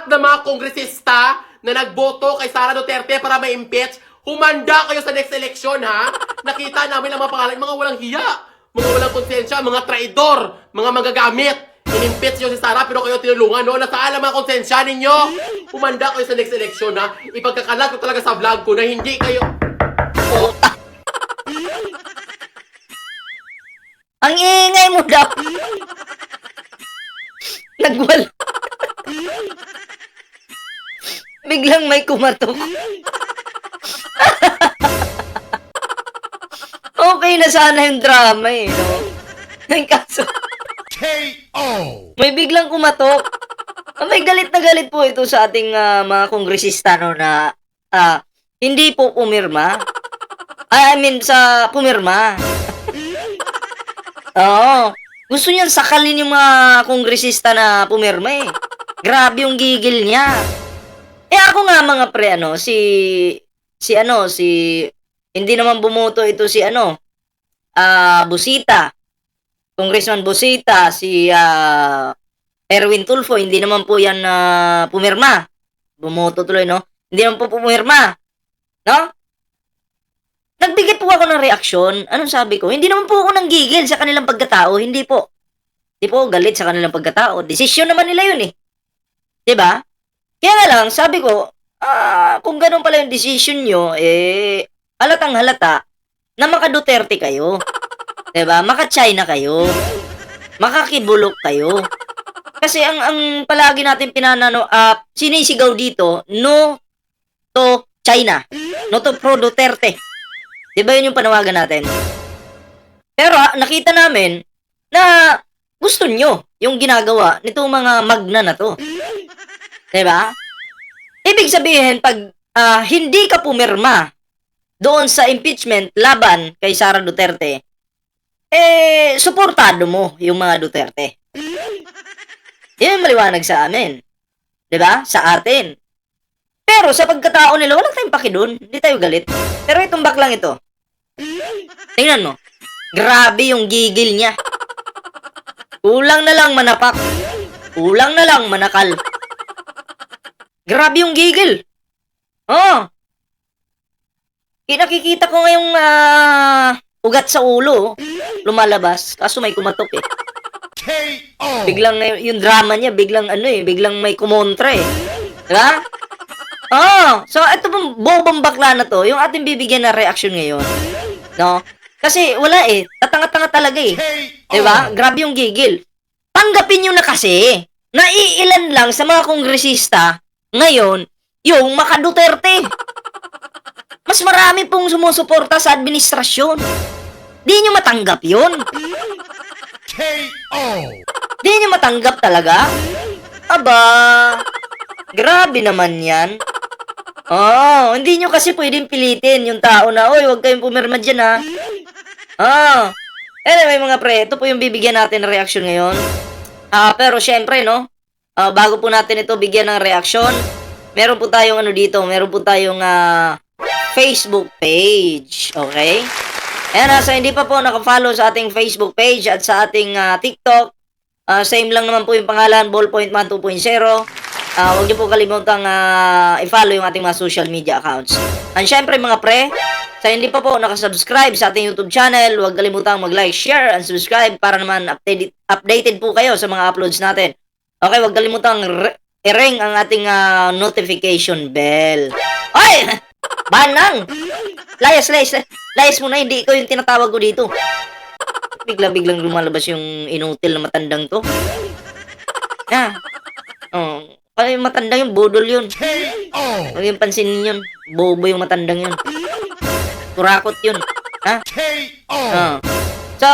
lahat ng mga kongresista na nagboto kay Sara Duterte para ma-impeach, humanda kayo sa next election, ha? Nakita namin ang mga pangalan, mga walang hiya, mga walang konsensya, mga traidor, mga magagamit. Inimpeach nyo si Sara pero kayo tinulungan, no? Nasaan ang mga konsensya ninyo? Humanda kayo sa next election, ha? Ipagkakalat ko talaga sa vlog ko na hindi kayo... Ang ingay mo daw. Nagwal. Biglang may kumatok. okay na sana yung drama eh, no? Ang kaso, KO. may biglang kumatok. Ah, May galit na galit po ito sa ating ah, mga kongresista no na ah, hindi po pumirma. I mean, sa pumirma. Oo. Gusto niyan sakalin yung mga kongresista na pumirma eh. Grabe yung gigil niya. Eh ako nga mga pre, ano, si, si ano, si, hindi naman bumoto ito si ano, ah, Busita. Congressman Busita, si, ah, Erwin Tulfo, hindi naman po yan na pumirma. Bumoto tuloy, no? Hindi naman po pumirma. No? Nagbigay po ako ng reaksyon. Anong sabi ko? Hindi naman po ako nanggigil sa kanilang pagkatao. Hindi po. Hindi po galit sa kanilang pagkatao. Desisyon naman nila yun eh. 'Di ba? Kaya nga lang, sabi ko, ah, kung ganun pala yung decision nyo, eh, halatang halata na maka Duterte kayo. ba? Maka China kayo. Makakibulok kayo. Kasi ang ang palagi natin pinanano, ah, sinisigaw dito, no to China. No to pro Duterte. Di ba yun yung panawagan natin? Pero ah, nakita namin na gusto nyo yung ginagawa nitong mga magna na to. Di ba? Ibig sabihin, pag ah, hindi ka pumirma doon sa impeachment laban kay Sara Duterte, eh, suportado mo yung mga Duterte. Yan maliwanag sa amin. Di ba? Sa atin. Pero sa pagkatao nila, walang tayong paki doon. Hindi tayo galit. Pero itong baklang ito, tingnan mo. Grabe yung gigil niya. Kulang na lang manapak. Kulang na lang manakal. Grabe yung gigil. Oh. Kinakikita ko ngayong ah, ugat sa ulo. Lumalabas. Kaso may kumatok eh. KO. Biglang eh, yung drama niya, biglang ano eh, biglang may kumontra eh. Diba? Oh, so ito pong bobong bakla na to, yung ating bibigyan na reaction ngayon. No? Kasi wala eh, tatanga-tanga talaga eh. KO. Diba? Grabe yung gigil. Tanggapin nyo na kasi, naiilan lang sa mga kongresista ngayon, yung maka Duterte. Mas marami pong sumusuporta sa administrasyon. Di nyo matanggap yun. KO. Di nyo matanggap talaga? Aba, grabe naman yan. Oh, hindi nyo kasi pwedeng pilitin yung tao na, oy, huwag kayong pumirma dyan ha. Oh. Anyway mga pre, ito po yung bibigyan natin ng reaction ngayon. Ah, pero syempre no, ah, bago po natin ito bigyan ng reaction, meron po tayong ano dito, meron po tayong ah, Facebook page, okay? Ayan so hindi pa po nakafollow sa ating Facebook page at sa ating ah, TikTok, ah, same lang naman po yung pangalan, Ballpoint Man 2.0. Ah, huwag niyo po kalimutang ah, i-follow yung ating mga social media accounts. And syempre mga pre, sa hindi pa po nakasubscribe sa ating YouTube channel, huwag kalimutang mag-like, share, and subscribe para naman updated, updated po kayo sa mga uploads natin. Okay, huwag kalimutang i-ring ang ating ah, notification bell. Ay! Banang! Layas, layas, layas mo na, hindi ikaw yung tinatawag ko dito. Bigla-biglang lumalabas yung inutil na matandang to. Ah. Oh, ay, matandang yung budol yun. Huwag yung pansinin yun. Bobo yung matandang yun. Kurakot yun. Ha? Ah. So,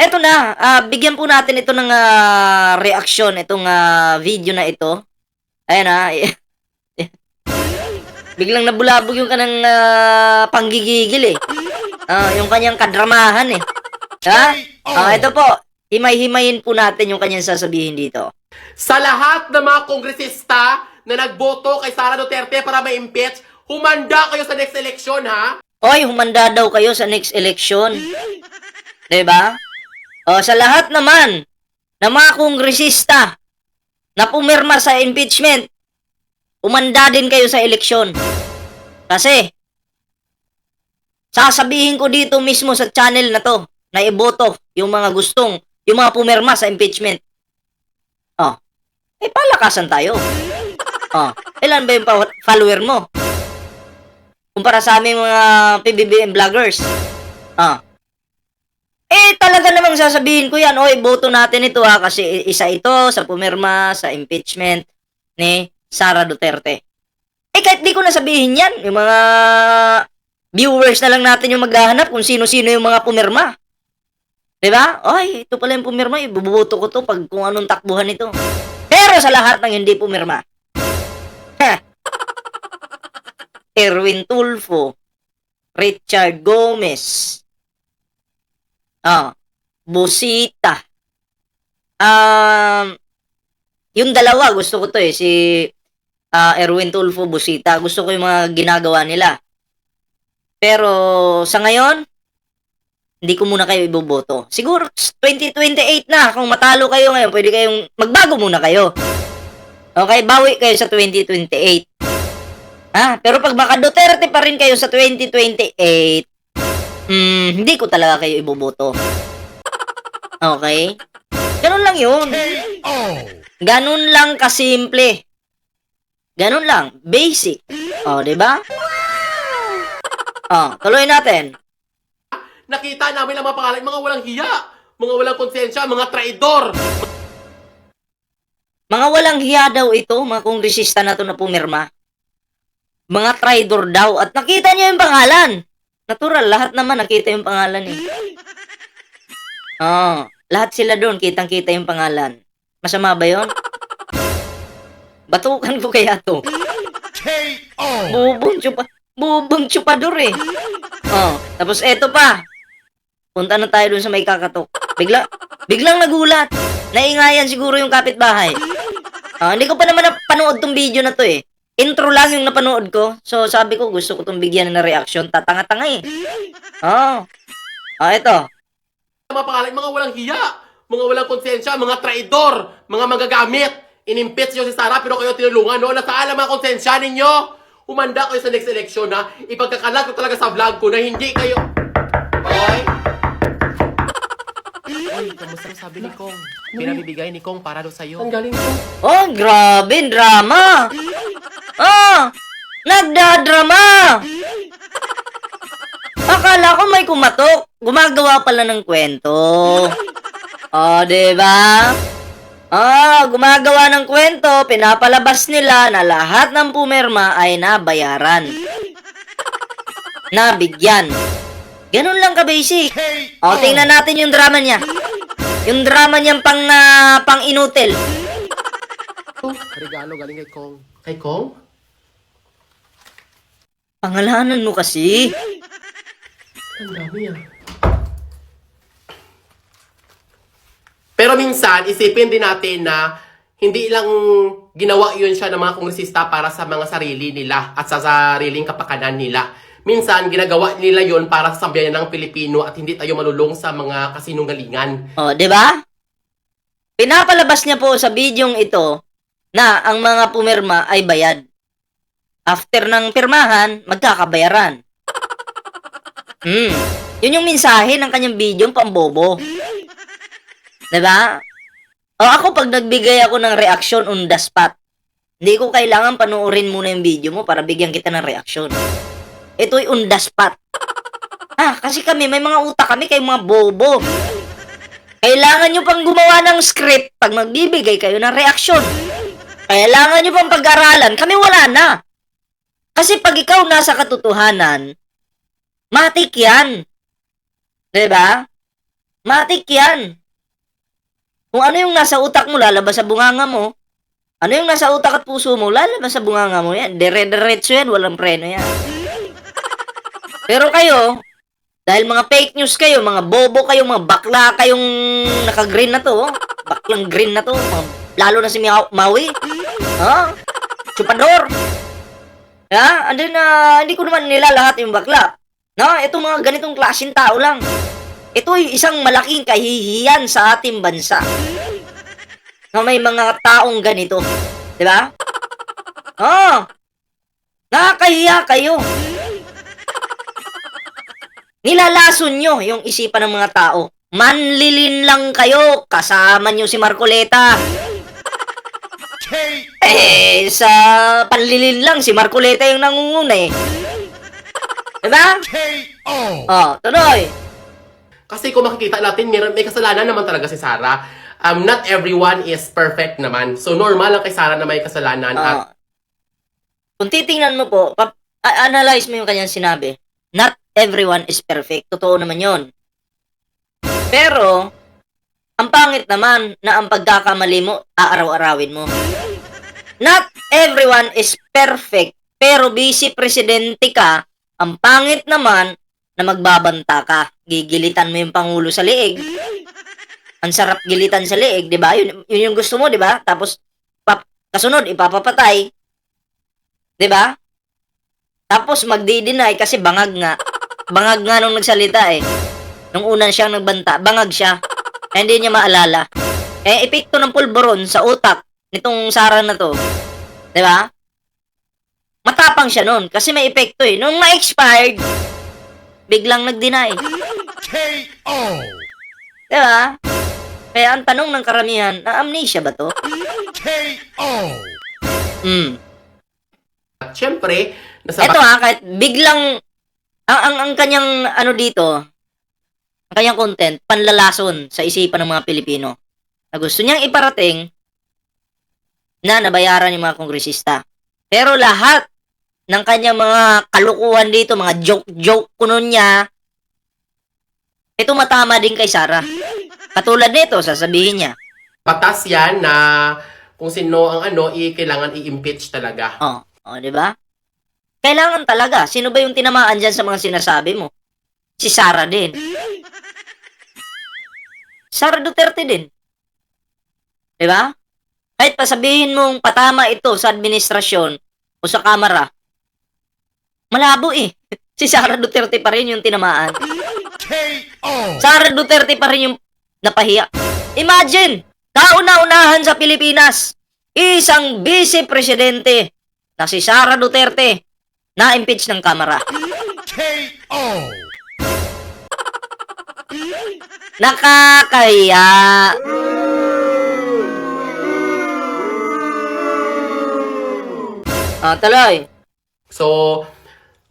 eto na. Ah, bigyan po natin ito ng ah, reaksyon. Itong ah, video na ito. Ayan na. Biglang nabulabog yung kanang ah, panggigigil eh. Ah, yung kanyang kadramahan eh. Ha? Ah, ito po. Himay-himayin po natin yung kanyang sasabihin dito. Sa lahat ng mga kongresista na nagboto kay Sara Duterte para ma-impeach, humanda kayo sa next election, ha? Oy, humanda daw kayo sa next election. 'Di ba? O sa lahat naman ng mga kongresista na pumirma sa impeachment, umanda din kayo sa eleksyon. Kasi, sasabihin ko dito mismo sa channel na to, na iboto yung mga gustong, yung mga pumirma sa impeachment. Oh, eh palakasan tayo. Oh, ilan ba yung follower mo? Kumpara sa aming mga PBBM vloggers. Ah. Eh, talaga namang sasabihin ko yan, oy, boto natin ito ha, kasi isa ito sa pumirma sa impeachment ni Sara Duterte. Eh, kahit di ko nasabihin yan, yung mga viewers na lang natin yung maghahanap kung sino-sino yung mga pumirma. Diba? Ay, ito pala yung pumirma, ibubuto ko to pag kung anong takbuhan nito. Pero sa lahat ng hindi pumirma, ha, Erwin Tulfo, Richard Gomez, ah, Busita, um, yung dalawa, gusto ko to eh, si ah, Erwin Tulfo, Busita, gusto ko yung mga ginagawa nila. Pero sa ngayon, hindi ko muna kayo iboboto. Siguro 2028 na, kung matalo kayo ngayon, pwede kayong magbago muna kayo. Okay, bawi kayo sa 2028. Ah, pero pag baka Duterte pa rin kayo sa 2028, hmm, hindi ko talaga kayo iboboto. Okay? Ganun lang yun. Ganun lang kasimple. Ganun lang. Basic. O, di ba? Oh, tuloy natin. Nakita namin ang mga pangalan, mga walang hiya, mga walang konsensya, mga traidor. Mga walang hiya daw ito, mga kongresista na to na pumirma. Mga traidor daw. At nakita niyo yung pangalan. Natural, lahat naman nakita yung pangalan eh. Oh, lahat sila doon, kitang-kita yung pangalan. Masama ba yon? Batukan ko kaya to. KO. Bubong chupa, bubong chupador eh. Oh, tapos eto pa. Punta na tayo dun sa may kakatok. Bigla, biglang nagulat. Naingayan siguro yung kapitbahay. Ah, hindi ko pa naman napanood tong video na to eh. Intro lang yung napanood ko. So, sabi ko, gusto ko tong bigyan ng reaction. Tatanga-tanga eh. Oh. Ah, eto. mga pangalan, mga walang hiya, mga walang konsensya, mga traidor, mga magagamit. Inimpeach nyo si Sara pero kayo tinulungan, no? Nasaan ang mga konsensya ninyo? Umanda kayo sa next election, ha? Ipagkakalat ko talaga sa vlog ko na hindi kayo... Oy! Oy, kamusta ang sabi ni Kong? Pinabibigay ni Kong para do sa'yo. Ang galing ko. Oh, grabe, drama. Ah, nagdadrama. Akala ko may kumatok. Gumagawa pala ng kwento. Oh, 'di ba? Ah, gumagawa ng kwento, pinapalabas nila na lahat ng pumirma ay nabayaran. Nabigyan. Ganun lang ka-basic. KO. O, tingnan natin yung drama niya. Yung drama niyang pang, ah, pang inutil. Regalo galing kay Kong. Kay Kong? Pangalanan mo kasi. Ang dami ah. Pero minsan, isipin din natin na hindi lang ginawa yun siya ng mga kongresista para sa mga sarili nila at sa sariling kapakanan nila. Minsan, ginagawa nila yon para sa sambayan ng Pilipino at hindi tayo malulong sa mga kasinungalingan. O, di ba? Pinapalabas niya po sa bidyong ito na ang mga pumirma ay bayad. After ng pirmahan, magkakabayaran. Hmm. Yun yung mensahe ng kanyang bidyong pambobo. Diba? O ako pag nagbigay ako ng reaction on the spot, hindi ko kailangan panoorin muna yung video mo para bigyan kita ng reaction. Ito'y on the spot. Ah, kasi kami, may mga utak kami kay mga bobo. Kailangan nyo pang gumawa ng script pag magbibigay kayo ng reaksyon. Kailangan nyo pang pag-aralan. Kami wala na. Kasi pag ikaw nasa katotohanan, matik yan. 'Di ba? Matik yan. Kung ano yung nasa utak mo, lalabas sa bunganga mo. Ano yung nasa utak at puso mo, lalabas sa bunganga mo yan. Dire-diretso yan, walang preno yan. Pero kayo, dahil mga fake news kayo, mga bobo kayo, mga bakla kayong naka-green na to, oh. baklang green na to, mga, lalo na si Maui. Ha? Chupador. Ha? And then, ah, hindi ko naman nila lahat yung bakla. No, ito mga ganitong klaseng tao lang. Ito ay isang malaking kahihiyan sa ating bansa. Na may mga taong ganito. Di ba? Oh! Nakakahiya kayo. Nilalason nyo yung isipan ng mga tao. Manlilin lang kayo. Kasama nyo si Marcoleta. K.O. Eh, sa panlilin lang, si Marcoleta yung nangunguna eh. Diba? K.O. Oh, tuloy. Kasi kung makikita natin, may, may kasalanan naman talaga si Sarah. Um, not everyone is perfect naman. So, normal lang kay Sarah na may kasalanan. At Ah. kung titingnan mo po, pap- a- analyze mo yung kanyang sinabi. Not everyone is perfect. Totoo naman yon. Pero, ang pangit naman na ang pagkakamali mo, aaraw-arawin mo. Not everyone is perfect. Pero busy presidente ka, ang pangit naman na magbabanta ka. Gigilitan mo yung pangulo sa liig. Ang sarap gilitan sa liig, di ba? Yun, yun yung gusto mo, di ba? Tapos, pap, kasunod, ipapapatay. Di ba? Tapos magdi-deny kasi bangag nga. Bangag nga nung nagsalita eh. Nung una siyang nagbanta, bangag siya. Kaya hindi niya maalala. Eh, epekto ng pulburon sa utak nitong Sara na to. Di ba? Matapang siya nun kasi may epekto eh. Nung na-expired, biglang nag-deny. K.O. Di ba? Kaya ang tanong ng karamihan, na amnesia ba to? K.O. Hmm. at syempre, nasa Eto ha, kahit biglang ang, ang, ang kanyang ano dito, ang kanyang content, panlalason sa isipan ng mga Pilipino. Na gusto niyang iparating na nabayaran yung mga kongresista. Pero lahat ng kanyang mga kalukuhan dito, mga joke-joke kuno niya, ito matama din kay Sara. Katulad nito, sasabihin niya, batas yan na kung sino ang ano, i, kailangan i-impeach talaga. Oh, oh, di ba? Kailangan talaga. Sino ba yung tinamaan dyan sa mga sinasabi mo? Si Sara din. Sara Duterte din. Di ba? Kahit pasabihin mong patama ito sa administrasyon o sa kamera, malabo eh. Si Sara Duterte pa rin yung tinamaan. K.O. Sara Duterte pa rin yung napahiya. Imagine, kauna-unahan sa Pilipinas, isang vice-presidente na si Sara Duterte na-impeach ng kamera. K.O. Nakakahiya. Ah, tuloy. So,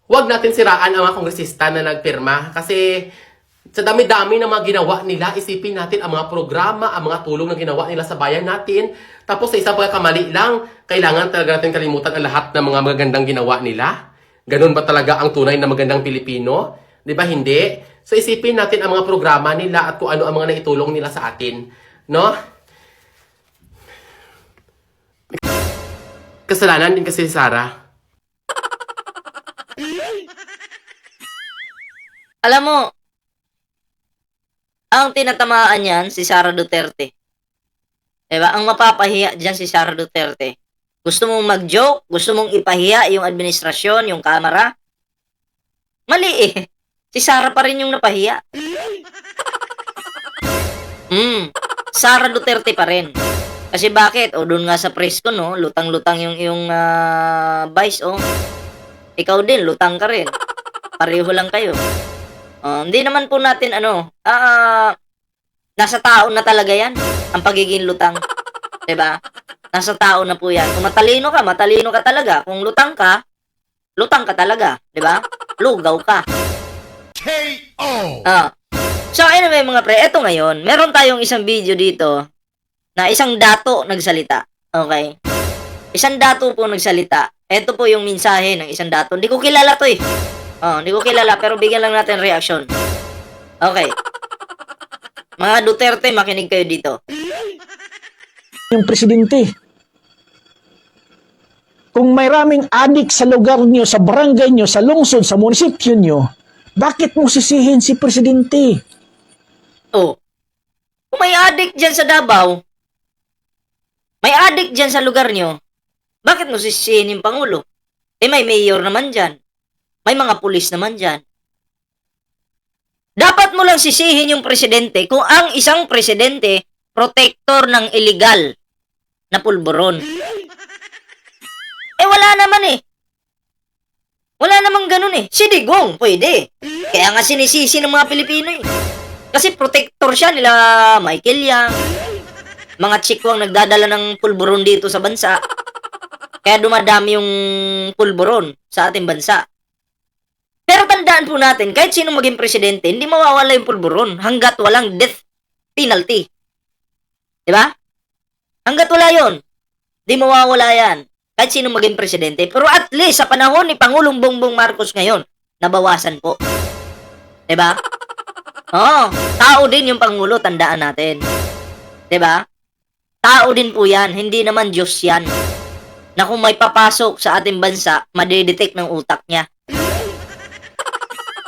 wag natin siraan ang mga kongresista na nagpirma kasi sa dami-dami ng mga ginawa nila, isipin natin ang mga programa, ang mga tulong na ginawa nila sa bayan natin. Tapos sa isang pagkakamali lang, kailangan talaga natin kalimutan ang lahat ng mga magagandang ginawa nila. Ganun ba talaga ang tunay na magandang Pilipino? Di ba hindi? So isipin natin ang mga programa nila at kung ano ang mga naitulong nila sa atin. No? Kasalanan din kasi si Sarah. Alam mo, ang tinatamaan yan, si Sara Duterte. Diba? Ang mapapahiya dyan si Sara Duterte. Gusto mong mag-joke, gusto mong ipahiya yung administrasyon, yung kamera. Mali eh. Si Sara pa rin yung napahiya. Hmm. Sara Duterte pa rin. Kasi bakit? O doon nga sa press ko, no? Lutang-lutang yung, yung ah, vice, oh. Ikaw din, lutang ka rin. Pareho lang kayo. Oh, hindi naman po natin ano, ah nasa tao na talaga 'yan ang pagiging lutang. ba? Nasa tao na po 'yan. Kung matalino ka, matalino ka talaga. Kung lutang ka, lutang ka talaga, ba? Lugaw ka. K.O. Ah. So anyway mga pre, eto ngayon, meron tayong isang video dito na isang dato nagsalita. Okay? Isang dato po nagsalita. Ito po yung mensahe ng isang dato. Hindi ko kilala to eh. Oh, hindi ko kilala pero bigyan lang natin reaction. Okay. Mga Duterte, makinig kayo dito. yung presidente. Kung may raming adik sa lugar nyo, sa barangay nyo, sa lungsod, sa munisipyo nyo, bakit mo sisihin si presidente? Oh. Kung may addict dyan sa Davao, may addict dyan sa lugar nyo, bakit mo sisihin yung Pangulo? Eh may mayor naman dyan. May mga pulis naman dyan. Dapat mo lang sisihin yung presidente kung ang isang presidente protector ng illegal na pulburon. Eh wala naman eh. Wala namang ganun eh. Si Digong, pwede. Kaya nga sinisisi ng mga Pilipino eh. Kasi protector siya nila Michael Yang. Mga chikwang nagdadala ng pulburon dito sa bansa. Kaya dumadami yung pulburon sa ating bansa. Pero tandaan po natin, kahit sino maging presidente, hindi mawawala yung pulburon hanggat walang death penalty. Di ba? Hanggat wala yon, di mawawala yan. Kahit sino maging presidente. Pero at least, sa panahon ni Pangulong Bongbong Marcos ngayon, nabawasan po. Di ba? Oo, tao din yung Pangulo, tandaan natin. Di ba? Tao din po yan, hindi naman Diyos yan. Na kung may papasok sa ating bansa, madidetect ng utak niya.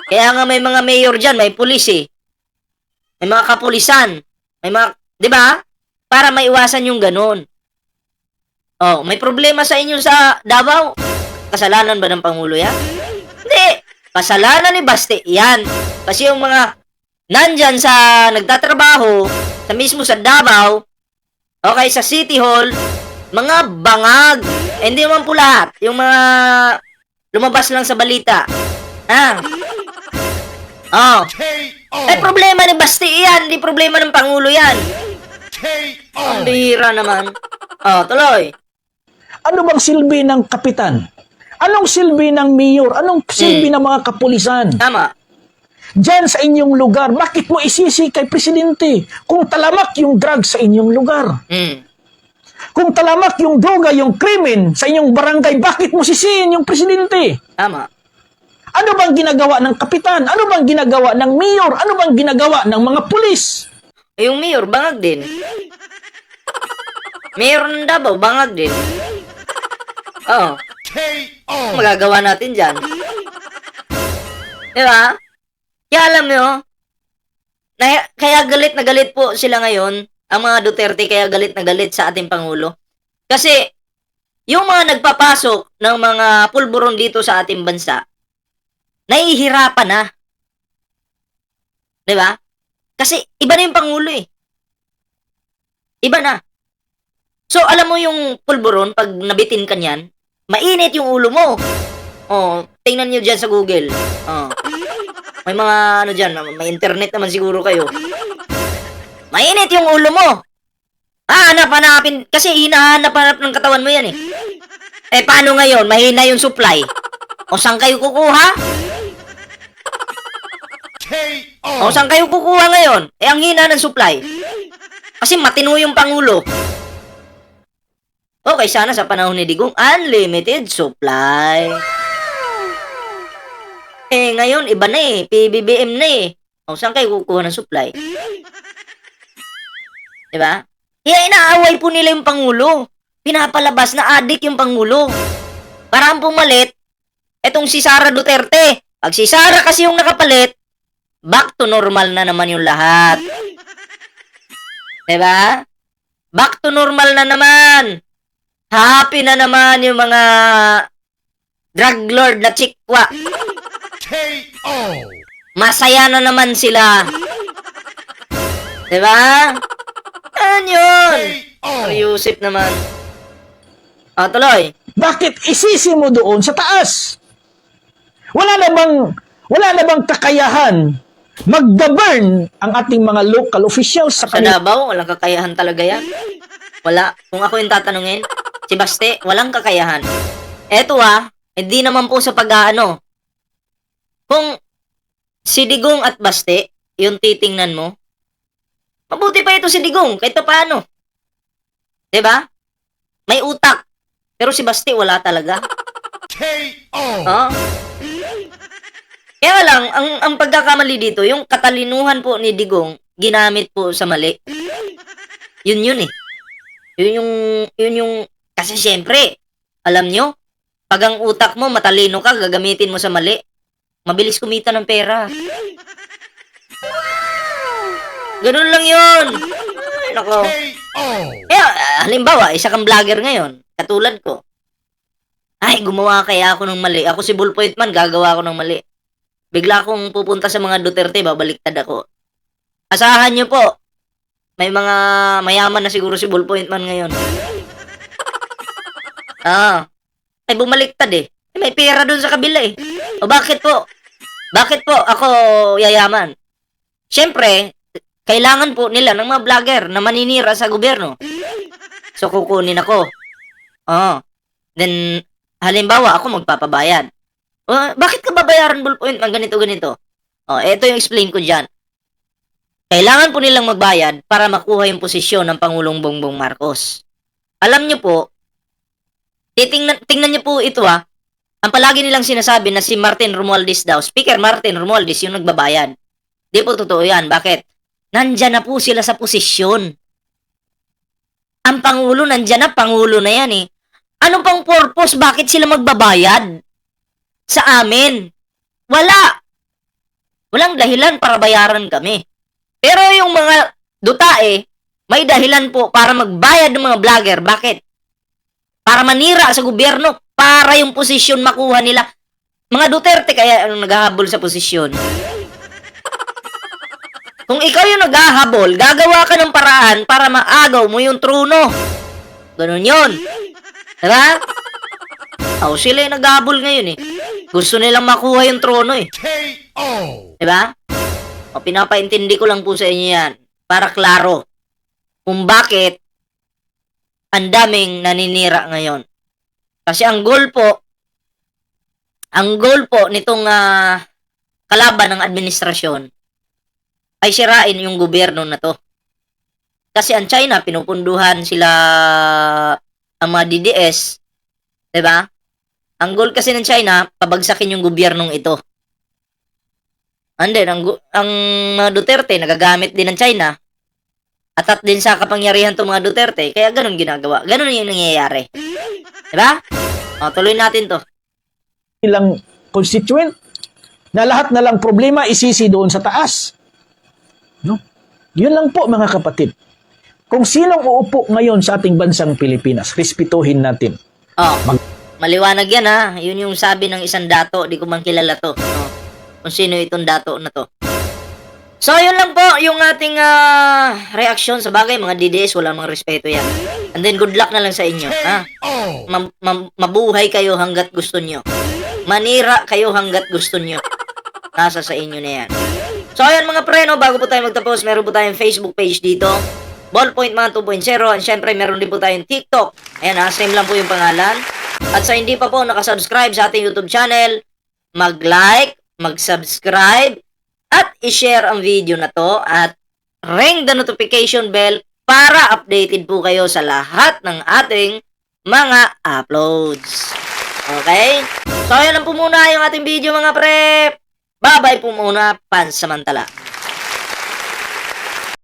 Kaya nga may mga mayor dyan, may pulis eh. May mga kapulisan. May mga, di ba? Para maiwasan yung ganun. Oh, may problema sa inyo sa Davao. Kasalanan ba ng Pangulo yan? Hindi. Kasalanan ni Baste yan. Kasi yung mga nandyan sa nagtatrabaho, sa mismo sa Davao, okay, sa City Hall, mga bangag. Eh, hindi naman po lahat. Yung mga lumabas lang sa balita. Ah. Oh. Eh, problema ni Basti yan. Hindi problema ng Pangulo yan. Ang bihira naman. Oh, tuloy. Ano bang silbi ng kapitan? Anong silbi ng mayor? Anong silbi ng mga kapulisan? Tama. Diyan sa inyong lugar, bakit mo isisi kay presidente kung talamak yung drug sa inyong lugar? Hmm. Kung talamak yung droga, yung krimen sa inyong barangay, bakit mo sisihin yung presidente? Tama. Ano bang ginagawa ng kapitan? Ano bang ginagawa ng mayor? Ano bang ginagawa ng mga pulis? Eh, yung mayor, bangag din. Mayor ng Davao, bangag din. Oh, K.O. magagawa natin dyan? Di ba? Kaya alam nyo, na, kaya galit na galit po sila ngayon, ang mga Duterte kaya galit na galit sa ating Pangulo. Kasi, yung mga nagpapasok ng mga pulburon dito sa ating bansa, nahihirapan na. Di ba? Kasi, iba na yung Pangulo eh. Iba na. So, alam mo yung pulburon, pag nabitin ka niyan, mainit yung ulo mo. Oh, tingnan niyo dyan sa Google. Oh. May mga ano dyan, may internet naman siguro kayo. Mainit yung ulo mo. Ah, hanap-hanapin. Kasi hinahanap-hanap ng katawan mo yan eh. Eh, paano ngayon? Mahina yung supply. O saan kayo kukuha? O saan kayo kukuha ngayon? Eh, ang hina ng supply. Kasi matino yung Pangulo. Okay, sana sa panahon ni Digong, unlimited supply. Eh, ngayon, iba na eh. PBBM na eh. O, saan kayo kukuha ng supply? Diba? Kaya inaaway po nila yung Pangulo. Pinapalabas na adik yung Pangulo. Para ang pumalit, etong si Sara Duterte. Pag si Sara kasi yung nakapalit, back to normal na naman yung lahat. Diba? Back to normal na naman. Happy na naman yung mga drug lord na chikwa. K.O. Masaya na naman sila. Diba? Ano yun? K.O. Yusip naman. O, tuloy. Bakit isisi mo doon sa taas? Wala na bang wala na bang kakayahan mag-govern ang ating mga local officials sa Sa kanila? Davao, walang kakayahan talaga yan. Wala. Kung ako yung tatanungin, si Baste, walang kakayahan. Eto ah, hindi naman po sa pag-aano. Kung si Digong at Baste, yung titingnan mo, mabuti pa ito si Digong, kahit pa paano. ba? May utak. Pero si Baste wala talaga. K.O. Oh. Kaya lang, ang, ang pagkakamali dito, yung katalinuhan po ni Digong, ginamit po sa mali. Yun yun eh. Yun yung, yun yung, kasi syempre, alam nyo, pag ang utak mo, matalino ka, gagamitin mo sa mali, mabilis kumita ng pera. Ganun lang yun. Nako. K.O. Kaya, ah, halimbawa, isa kang vlogger ngayon, katulad ko. Ay, gumawa kaya ako ng mali. Ako si Bullpoint Man, gagawa ako ng mali. Bigla akong pupunta sa mga Duterte, babaliktad ako. Asahan nyo po, may mga mayaman na siguro si Bullpoint Man ngayon. Ah. ay bumaliktad eh. May pera dun sa kabila eh. O bakit po? Bakit po ako yayaman? Siyempre, kailangan po nila ng mga vlogger na maninira sa gobyerno. So, kukunin ako. Oh. Then, halimbawa, ako magpapabayad. Oh, bakit ka babayaran ballpoint ng ganito, ganito? Oh, ito yung explain ko dyan. Kailangan po nilang magbayad para makuha yung posisyon ng Pangulong Bongbong Marcos. Alam nyo po, titingnan, tingnan nyo po ito ah, ang palagi nilang sinasabi na si Martin Romualdez daw, Speaker Martin Romualdez yung nagbabayad. Di po totoo yan. Bakit? Nandyan na po sila sa posisyon. Ang Pangulo, nandyan na, Pangulo na yan eh. Ano pang purpose? Bakit sila magbabayad? Sa amin? Wala. Walang dahilan para bayaran kami. Pero yung mga dutae, may dahilan po para magbayad ng mga vlogger. Bakit? Para manira sa gobyerno. Para yung posisyon makuha nila. Mga Duterte kaya ang naghahabol sa posisyon. Kung ikaw yung naghahabol, gagawa ka ng paraan para maagaw mo yung trono. Ganun yun. Diba? Oh, sila yung naghahabol ngayon eh. Gusto nilang makuha yung trono eh. KO. Diba? O pinapaintindi ko lang po sa inyo yan. Para klaro. Kung bakit ang daming naninira ngayon. Kasi ang goal po, ang goal po nitong ah, kalaban ng administrasyon ay sirain yung gobyerno na to. Kasi ang China, pinupunduhan sila ang mga DDS. ba? Ang goal kasi ng China, pabagsakin yung gobyernong ito. And then, ang, ang Duterte, nagagamit din ng China. Atat din sa kapangyarihan to mga Duterte. Kaya ganun ginagawa. Ganun yung nangyayari. Diba? O, tuloy natin to. ilang constituent na lahat na lang problema isisi doon sa taas. No? Yun lang po mga kapatid. Kung sinong uupo ngayon sa ating bansang Pilipinas, respetuhin natin. Oh, maliwanag yan ha. Yun yung sabi ng isang dato. Di ko man kilala to. No? Kung sino itong dato na to. So, yun lang po yung ating ah, reaksyon sa bagay. Mga DDS, wala mga respeto yan. And then, good luck na lang sa inyo. Ha? Ma- ma- mabuhay kayo hanggat gusto nyo. Manira kayo hanggat gusto nyo. Nasa sa inyo na yan. So, ayan mga preno, bago po tayo magtapos, meron po tayong Facebook page dito. Ballpoint Man 2.0. And syempre, meron din po tayong TikTok. Ayan ha, same lang po yung pangalan. At sa hindi pa po nakasubscribe sa ating YouTube channel, mag-like, mag-subscribe, at i-share ang video na to at ring the notification bell para updated po kayo sa lahat ng ating mga uploads. Okay? So, ayan lang po muna yung ating video mga pre. Bye-bye po muna, pansamantala.